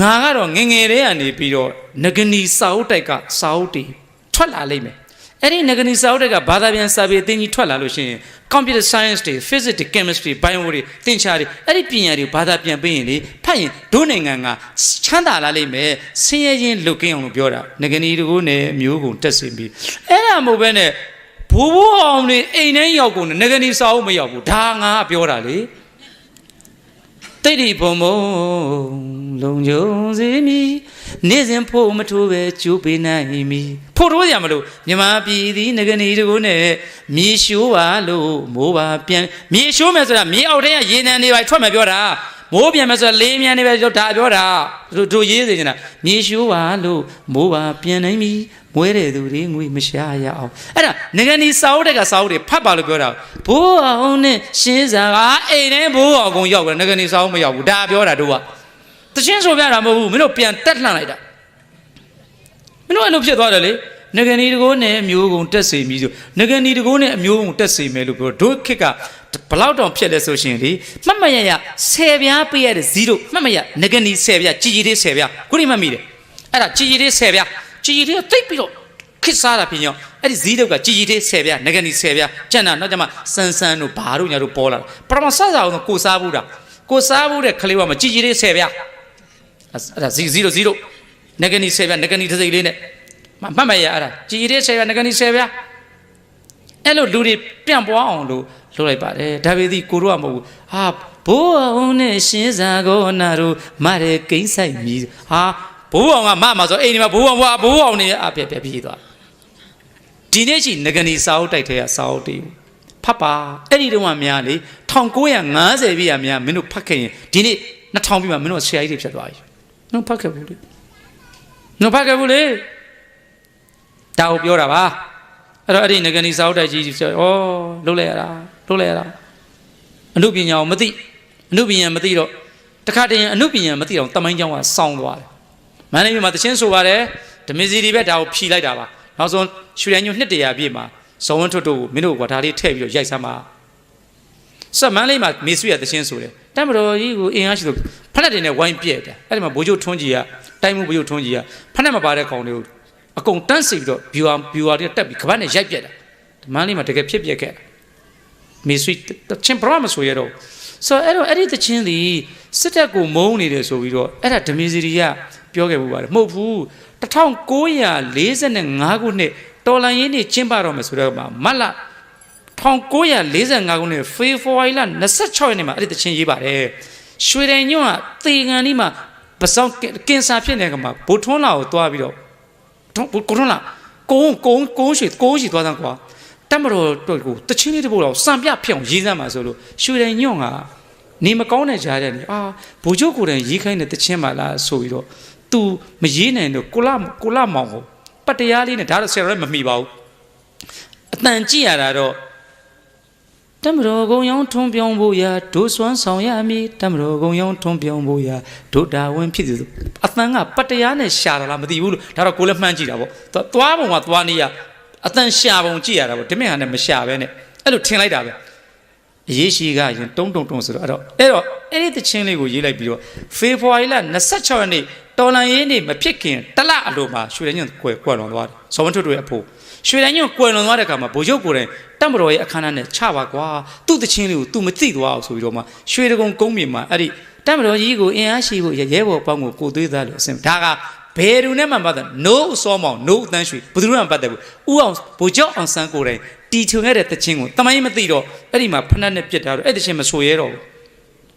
ငါကတော့ငယ်ငယ်လေးကနေပြီးတော့ငကနီစာအုပ်တိုက်ကစာအုပ်တွေထွက်လာလိမ့်မယ်အဲ့ဒီငကနီစာအုပ်တိုက်ကဘာသာပြန်စာပေအသင်ကြီးထွက်လာလို့ရှိရင် computer science တွေ physics တွေ chemistry bio တွေသင်္ချာတွေအဲ့ဒီပညာတွေဘာသာပြန်ပေးရင်လေဖတ်ရင်ဒုနိုင်ငံကချမ်းသာလာလိမ့်မယ်ဆင်းရဲခြင်းလွတ်ကင်းအောင်လို့ပြောတာငကနီတကူနဲ့အမျိုးကုန်တက်စင်ပြီးအဲ့ဒါမဟုတ်ဘဲနဲ့ဘိုးဘိုးအောင်တွေအိမ်ထဲရောက်ကုန်တယ်ငကနီစာအုပ်မရောက်ဘူးဒါငါကပြောတာလေ တိတ်ဒီဘုံဘုံလုံကြုံစေမီနေစဉ်ဖို့မထိုးပဲကျိုးပေးနိုင်မီဖို့ထိုးရမလို့မြမပြည်သည်ငကနေတကိုနဲ့မြေရှိုးပါလို့မိုးပါပြန်မြေရှိုးမယ်ဆိုတာမြေအောက်ထဲကရေနံတွေပါထွက်မယ်ပြောတာ မိုးပြန်မယ်ဆိုတာလေးမြန်နေပဲဒါပြောတာတို့တို့ရေးစေချင်တာမြေရှိုးပါလို့မိုးပါပြန်နိုင်မီမွဲတဲ့သူတွေငွေမရှာရအောင်အဲ့ဒါငကနေစာအုပ်တက်ကစာအုပ်တွေဖတ်ပါလို့ပြောတာဘိုးအောင်နဲ့ရှင်းစာကအိမ်ထဲဘိုးအောင်ကုန်ရောက်တယ်ငကနေစာအုပ်မရောက်ဘူးဒါပြောတာတို့ကတချင်းဆိုပြတာမဟုတ်ဘူးမင်းတို့ပြန်တက်လှန်လိုက်တာမင်းတို့အဲ့လိုဖြစ်သွားတယ်လေငကနေတကိုးနဲ့အမျိုးကုန်တက်စေမည်ဆိုငကနေတကိုးနဲ့အမျိုးကုန်တက်စေမယ်လို့ပြောတို့ခစ်က ဘလောက်တောင်ဖြစ်လဲဆိုရှင်လေမှတ်မရရ10ပြားပေးရတဲ့0မှတ်မရငကနေ10ပြားကြည်ကြည်လေး10ပြားခုနေမှတ်မိတယ်အဲ့ဒါကြည်ကြည်လေး10ပြားကြည်ကြည်လေးတိတ်ပြီးတော့ခစ်စားတာဖြစ်ရောအဲ့ဒီဇီးတုတ်ကကြည်ကြည်လေး10ပြားငကနေ10ပြားကျန်တာနောက်ကျမှစန်းစန်းတို့ဘာတို့ညာတို့ပေါ်လာတာပထမစစအောင်ကိုစားဘူးတာကိုစားဘူးတဲ့ခလေးကမကြည်ကြည်လေး10ပြားအဲ့ဒါဇီးဇီးတို့ဇီးတို့ငကနေ10ပြားငကနေတစ်စိတ်လေးနဲ့မမှတ်မရအဲ့ဒါကြည်ကြည်လေး10ပြားငကနေ10ပြား အဲ့လိုလူတွေပြန့်ပွားအောင်လို့လုပ်လိုက်ပါတယ်ဒါပေသည်ကိုတို့ကမဟုတ်ဘူးဟာဘိုးအောင်နဲ့ရှင်းစာကိုနာတို့မရဲကိမ့်ဆိုင်မြည်ဟာဘိုးအောင်ကမမဆိုအိမ်ဒီမှာဘိုးအောင်ကဘိုးအောင်နေအပြက်ပြက်ပြေးသွားဒီနေ့ချီငကနေစာအုပ်တိုက်ထဲကစာအုပ်တွေဖတ်ပါအဲ့ဒီတုန်းကများလေ1950ပြည့်ရများမင်းတို့ဖတ်ခဲ့ရင်ဒီနေ့2000ပြည့်မှာမင်းတို့ဆရာကြီးတွေဖြစ်သွားပြီမင်းတို့ဖတ်ခဲ့ဘူးလေမင်းတို့ဖတ်ခဲ့ဘူးလေဒါကိုပြောတာပါ အဲ့တော့အဲ့ဒီငကနီစာအုပ်တိုက်ကြီးပြောဩလှုပ်လိုက်ရတာလှုပ်လိုက်ရတာအမှုပညာကိုမသိအမှုပညာမသိတော့တခါတည်းအမှုပညာမသိတော့တမိုင်းကြောင်းကစောင်းသွားတယ်မန္တလေးမြို့မှာတချင်းဆိုပါတယ်ဓမင်းစီတွေပဲဒါကိုဖြီလိုက်တာပါနောက်ဆုံးရွှေရန်ညွနှစ်တရာပြည့်မှာဇော်ဝင်းထွတ်တို့ကိုမင်းတို့ကဒါလေးထည့်ပြီးတော့ရိုက်ဆမ်းပါဆက်မန်းလေးမှာမေဆွေရတချင်းဆိုတယ်တမတော်ကြီးကိုအင်အားရှိလို့ဖက်လက်တွေနဲ့ဝိုင်းပြက်တယ်အဲ့ဒီမှာဘိုးချုပ်ထွန်းကြီးကတိုင်းမှုဘိုးချုပ်ထွန်းကြီးကဖက်လက်မပါတဲ့ကောင်တွေကို အကုန်တန်းစီပြီးတော့ viewer viewer တွေတက်ပြီးကပတ်နဲ့ရိုက်ပြက်တာမန်းလေးမှာတကယ်ဖြစ်ပြက်ခဲ့တာမေဆွေတချင်းဘရမဆိုရတော့ဆိုတော့အဲ့တော့အဲ့ဒီတချင်းဒီစစ်တပ်ကိုမုန်းနေတယ်ဆိုပြီးတော့အဲ့ဒါဓမေစီရီကပြောခဲ့မှုပါတယ်မဟုတ်ဘူး1945ခုနှစ်တော်လန်ရေးနေကျင်းပတော့မယ်ဆိုတော့မတ်လ1945ခုနှစ်ဖေဖော်ဝါရီလ26ရက်နေ့မှာအဲ့ဒီတချင်းရေးပါတယ်ရွှေတိုင်ညွန့်ကသေကန်ဒီမှာပစောင်းကင်ဆာဖြစ်နေတဲ့ကမှာဘိုထွန်းလာကိုတွားပြီးတော့ ကိုထွန်းလာကုန်းကုန်းကုန်းရွှေကုန်းရွှေသွားတဲ့ကွာတက်မတော်တို့ကိုတချင်းလေးတပုတ်တော့စံပြဖြစ်အောင်ရေးစမ်းပါဆိုလို့ရွှေတိုင်ညွန့်ကနေမကောင်းတဲ့ကြားတဲ့နေအာဘိုလ်ချုပ်ကိုယ်တိုင်ရေးခိုင်းတဲ့တချင်းပါလားဆိုပြီးတော့ तू မရေးနိုင်တော့ကိုလာကိုလာမောင်ကိုပတ်တရားလေးနဲ့ဒါတော့ဆရာတော်လည်းမမိပါဘူးအတန်ကြည့်ရတာတော့ တမတော်ကုံရောင်းထွန်းပြောင်းဖို့ရာဒိုးစွမ်းဆောင်ရမည်တမတော်ကုံရောင်းထွန်းပြောင်းဖို့ရာဒိုတာဝင်ဖြစ်သူအတန်ကပတ်တရားနဲ့ရှာတာလားမသိဘူးလို့ဒါတော့ကိုလည်းမှန်းကြည့်တာပေါ့သွားပုံကသွားနေရအတန်ရှာပုံကြည့်ရတာပေါ့ဒီမြင်ဟာနဲ့မရှာပဲနဲ့အဲ့လိုထင်လိုက်တာပဲအရေးရှိကရင်တုံးတုံတုံဆိုတော့အဲ့တော့အဲ့တော့အဲ့ဒီတချင်းလေးကိုရေးလိုက်ပြီးတော့ဖေဖော်ဝါရီလ26ရက်နေ့ တော်လန်ရေးနေ့မဖြစ်ခင်တလအလိုမှာရွှေရညွန့်ကွယ်ကွယ်လွန်သွားတယ်စောဝန်ထွတ်တို့ရဲ့အဖို့ရွှေရညွန့်ကွယ်လွန်သွားတဲ့အခါမှာဗိုလ်ချုပ်ကိုယ်တိုင်တပ်မတော်ရဲ့အခမ်းအနားနဲ့ချပါကွာသူ့တချင်းလေးကို तू မသိသွားအောင်ဆိုပြီးတော့မှရွှေတကုံကုန်းမြေမှာအဲ့ဒီတပ်မတော်ကြီးကိုအင်အားရှိဖို့ရဲဘော်ပေါင်းကိုကိုသွေးသားလို့အစင်ဒါကဘယ်သူနဲ့မှမပတ်သက် no အစောမောင် no အတန်းရွှေဘယ်သူမှမပတ်သက်ဘူးဥအောင်ဗိုလ်ချုပ်အောင်ဆန်းကိုယ်တိုင်တီချုံရတဲ့တချင်းကိုတမိုင်းမသိတော့အဲ့ဒီမှာဖဏတ်နဲ့ပြစ်ထားတော့အဲ့တချင်းမဆိုရဲတော့ဘူး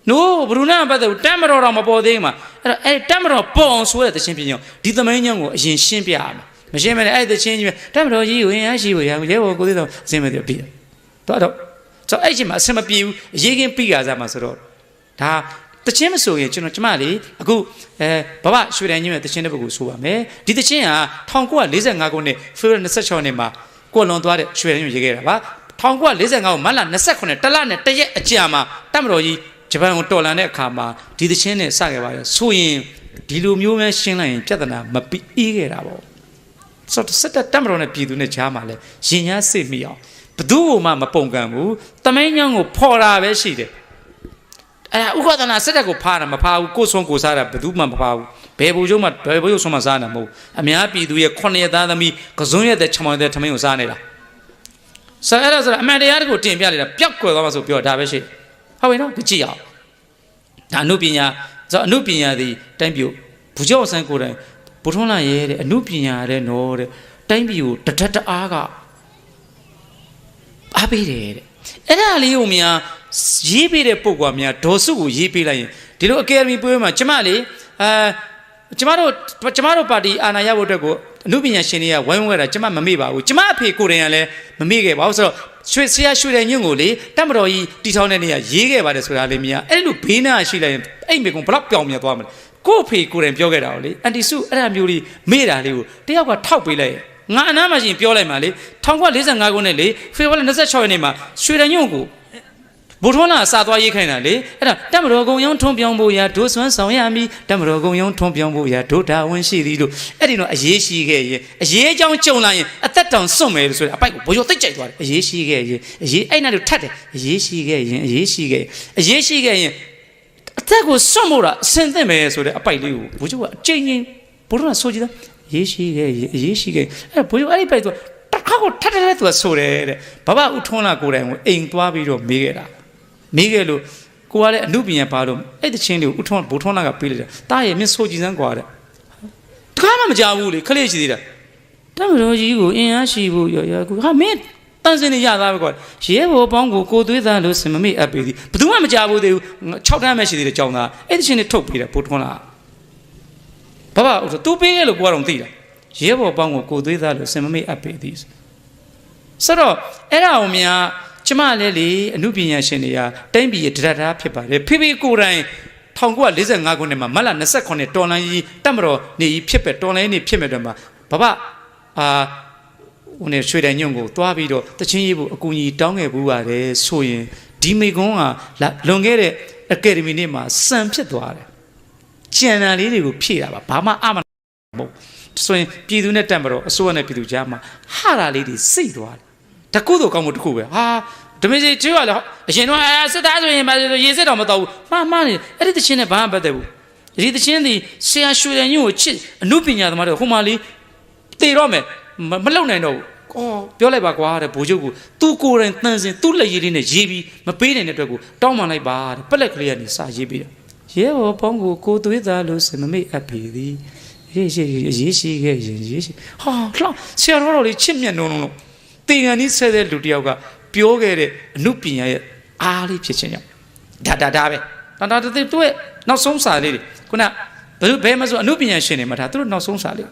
no ဘယ်သူနဲ့မှပတ်သက်ဘူးတမ်းမတော်တော့မပေါ်သေးဘူးမှာအဲ့တော့အဲ့တမ်းမတော်ပေါ်အောင်ဆိုတဲ့တချင်းပြင်းအောင်ဒီသမိုင်းညောင်းကိုအရင်ရှင်းပြရမယ်မရှင်းမနဲ့အဲ့တချင်းကြီးပဲတမ်းမတော်ကြီးကိုရင်အားရှိဖို့ရရဲဘော်ကိုသေးတော့အစင်မပြောပြတယ်တော့တော့ဆိုအဲ့ချိန်မှာအစင်မပြေဘူးအရေးကင်းပြီးကြစားမှာဆိုတော့ဒါတချင်းမဆိုရင်ကျွန်တော်ကျမလေးအခုအဲဘဘရွှေတန်ကြီးရဲ့တချင်းတစ်ပုဒ်ကိုဆိုပါမယ်ဒီတချင်းဟာ1945ခုနှစ်ဖေဖော်ဝါရီ26နှစ်မှာကိုလွန်သွားတဲ့ရွှေတန်ကြီးရေးခဲ့တာပါ1945ခုမတ်လ29တလနဲ့တရက်အကြာမှာတမတော်ကြီး ဂျပန်ကိုတော်လန်တဲ့အခါမှာဒီသချင်းနဲ့စခဲ့ပါတယ်ဆိုရင်ဒီလိုမျိုးပဲရှင်းလိုက်ရင်ပြဿနာမပြီးခဲ့တာပေါ့ဆိုတော့စက်တက်မတော်နဲ့ပြည်သူနဲ့ကြားမှာလဲရင်ညာစိတ်မိအောင်ဘသူ့ကိုမှမပုံကန်ဘူးတမင်းညောင်းကိုဖော်တာပဲရှိတယ်အဲဥက္ကဋ္ဌနာစက်တက်ကိုဖားတာမဖားဘူးကိုယ်ဆုံးကိုစားတာဘသူမှမဖားဘူးဘဘယ်ဘူကျုံမှဘယ်ဘူကျုံဆုံးမစားနိုင်မဟုတ်အများပြည်သူရဲ့9ရက်သားသမီးကစုံရက်တဲ့ချမောင်တဲ့ထမင်းကိုစားနေတာဆရာအဲ့ဒါဆိုအမှန်တရားတကိုတင်ပြနေတာပျောက်ကွယ်သွားမှဆိုပြောဒါပဲရှိ ဟုတ်ပြီနော်ကြည့်အောင်ဒါအနုပညာဆိုအနုပညာသည်တိုင်းပြဘူကျော်ဆန်းကိုယ်တိုင်ဘုထုံးလာရဲတဲ့အနုပညာတဲ့နော်တဲ့တိုင်းပြည်ကိုတထက်တအားကအားပေးတယ်တဲ့အဲ့ဒါလေးကိုများရေးပေးတဲ့ပုံကများဒေါ်စုကိုရေးပေးလိုက်ရင်ဒီလိုအကယ်ဒမီပွဲမှာကျမလေးအာကျမတို့ကျမတို့ပါတီအာဏာရဖို့အတွက်ကိုအမှုပညာရှင်တွေကဝိုင်းဝန်းခဲ့တာကျမမမေ့ပါဘူးကျမအဖေကိုယ်တိုင်ကလည်းမမေ့ခဲ့ပါဘူးဆိုတော့ ရွှေဆရာရွှေတဲ့ညွန့်ကိုလေတက်မတော်ကြီးတီထောင်းတဲ့နေရာရေးခဲ့ပါတယ်ဆိုတာလေးမြင်အဲ့လိုဘေးနာရှိလိုက်ရင်အဲ့မိကုံဘလောက်ပြောင်းမြင်သွားမလဲကို့အဖေကိုယ်တိုင်ပြောခဲ့တာကိုလေအန်တီစုအဲ့ဒါမျိုးလေးမေ့တာလေးကိုတယောက်ကထောက်ပေးလိုက်ရင်ငါအနားမှာရှင်ပြောလိုက်မှလေ1945ခုနှစ်လေဖေဖော်ဝါရီ26ရက်နေ့မှာရွှေတဲ့ညွန့်ကို ဘုထုံးလာစာသွားရေးခိုင်းတာလေအဲ့ဒါတက်မတော်ကုံယုံထွန်းပြောင်းဖို့ရာဒိုးဆွမ်းဆောင်ရမည်တက်မတော်ကုံယုံထွန်းပြောင်းဖို့ရာဒိုးတာဝန်ရှိသည်လို့အဲ့ဒီတော့အရေးရှိခဲ့ရင်အရေးအကြောင်းကြုံလာရင်အသက်တောင်စွန့်မယ်လို့ဆိုတဲ့အပိုက်ကိုဘိုးကျော်သိကြိုက်သွားတယ်အရေးရှိခဲ့ရင်အရေးအဲ့နဲ့လို့ထတ်တယ်အရေးရှိခဲ့ရင်အရေးရှိခဲ့အရေးရှိခဲ့ရင်အသက်ကိုစွန့်ဖို့တာအစင်သင့်မယ်ဆိုတဲ့အပိုက်လေးကိုဘိုးကျော်ကအချိန်ချင်းဘိုးတော်ကဆိုကြည့်တာအရေးရှိခဲ့ရင်အရေးရှိခဲ့အဲ့ဘိုးကျော်အဲ့ဒီပိုက်ဆိုတစ်ခါကိုထတ်တယ်သူကဆိုတယ်တဲ့ဘဘဦးထွန်းလာကိုယ်တိုင်ကိုအိမ်သွားပြီးတော့မေးခဲ့တာ မေးခဲ့လို့ကိုကလည်းအမှုပညာပါလို့အဲ့တချင်းလေးကိုဥထုံးဘိုးထုံးလာကပေးလိုက်တာတားရဲ့မင်းဆိုကြည်စမ်းကွာတဲ့တခါမှမကြဘူးလေခလေးရှိသေးတာတမတော်ကြီးကိုအင်အားရှိဖို့ရရကူဟာမင်းတန်စင်နေရသားပဲကွာရဲဘော်ပေါင်းကိုကိုသွေးသားလို့စင်မမေ့အပ်ပေးသည်ဘယ်သူမှမကြဘူးသေးဘူး6တန်းပဲရှိသေးတယ်ကြောင်းသားအဲ့တချင်းလေးထုတ်ပေးတယ်ဘိုးထုံးလာဘာဘာသူပေးခဲ့လို့ကိုကတော့မသိတာရဲဘော်ပေါင်းကိုကိုသွေးသားလို့စင်မမေ့အပ်ပေးသည်ဆိုတော့အဲ့ဒါကိုများ ကျမလည်းလေအမှုပညာရှင်တွေကတိုင်းပြည်ရဲ့ဒရတာဖြစ်ပါတယ်ဖေဖေကိုယ်တိုင်1945ခုနှစ်မှာမတ်လ28တော်လိုင်းကြီးတက်မတော်နေကြီးဖြစ်ပဲတော်လိုင်းနေဖြစ်မဲ့တော့မှာဘဘအာဟိုနေရွှေတိုင်ညွန့်ကိုသွားပြီးတော့တချင်းရေးဖို့အကူအညီတောင်းခဲ့ဘူးပါတယ်ဆိုရင်ဒီမိကွန်းကလွန်ခဲ့တဲ့အကယ်ဒမီနေ့မှာစံဖြစ်သွားတယ်ကြံတန်လေးတွေကိုဖြည့်တာပါဘာမှအမမဟုတ်ဆိုရင်ပြည်သူနဲ့တက်မတော်အစိုးရနဲ့ပြည်သူကြားမှာဟာတာလေးတွေစိတ်သွားတယ် တကုသိုလ်ကောင်းမှုတစ်ခုပဲဟာဓမင်းစီကျွေးရလေအရင်တော့အဲစစ်သားဆိုရင်ပါရေစစ်တော်မတော်ဘူးမှားမှားနေအဲ့ဒီတချင်းနဲ့ဘာမှမပတ်သက်ဘူးဒီတချင်းဒီဆရာရွှေတယ်ညို့ကိုချစ်အမှုပညာသမားတွေဟိုမှာလေးတေတော့မယ်မလုံနိုင်တော့ဘူးအော်ပြောလိုက်ပါကွာတဲ့ဘိုးချုပ်ကသူကိုယ်တိုင်တန်စင်သူ့လက်ရည်လေးနဲ့ရေးပြီးမပေးနိုင်တဲ့အတွက်ကိုတောင်းပန်လိုက်ပါတဲ့ပက်လက်ကလေးကနေစာရေးပြီးတော့ရဲဘော်ပေါင်းကိုကိုသွေးသားလို့စင်မမေ့အပ်ပြီသည်ရေးရှိရေးရှိခဲ့ရင်ရေးရှိဟာလှဆရာတော်တော်လေးချစ်မြတ်နုံနုံလို့ တင်ကန်ကြီးဆဲတဲ့လူတယောက်ကပြောခဲ့တဲ့အမှုပညာရဲ့အားလေးဖြစ်ခြင်းကြောင့်ဒါဒါဒါပဲဒါဒါတဲ့သူ့ရဲ့နောက်ဆုံးစာလေးတွေခုနဘယ်ဘယ်မှာဆိုအမှုပညာရှင်တွေမှာဒါသူတို့နောက်ဆုံးစာလေး